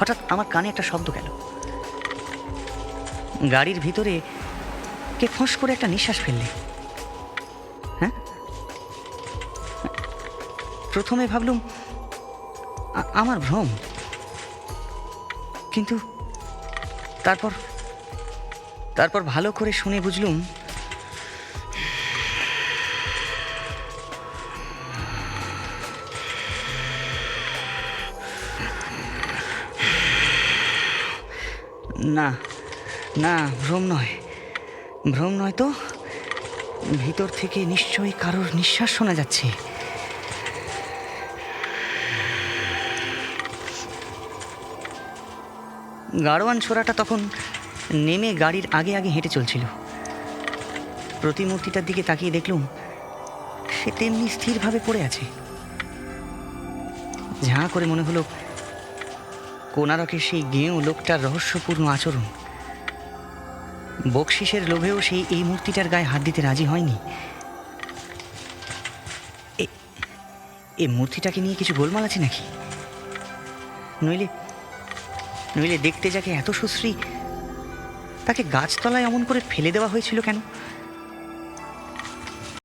হঠাৎ আমার কানে একটা শব্দ গেল। গাড়ির ভিতরে কে ফোঁস করে একটা নিঃশ্বাস ফেললে। হ্যাঁ? প্রথমে ভাবলুম আমার ভ্রম। কিন্তু তারপর তারপর ভালো করে শুনে বুঝলুম না না, ভ্রম নয়। ভ্রম নয় তো? ভিতর থেকে নিশ্চয়ই কারোর নিঃশ্বাস শোনা যাচ্ছে। গাড়োয়ান ছোড়াটা তখন নেমে গাড়ির আগে আগে হেঁটে চলছিল। প্রতিমূর্তিটার দিকে তাকিয়ে দেখলুম, সে তেমনি স্থিরভাবে পড়ে আছে। ঝাঁ করে মনে হলো কোনারকের সেই গেঁয়ো লোকটার রহস্যপূর্ণ আচরণ। বকশিসের লোভেও সেই এই মূর্তিটার গায়ে হাত দিতে রাজি হয়নি। এ- এ মূর্তিটাকে নিয়ে কিছু গোলমাল আছে নাকি? নইলে নইলে দেখতে যাকে এত সুশ্রী, তাকে গাছতলায় অমন করে ফেলে দেওয়া হয়েছিল কেন?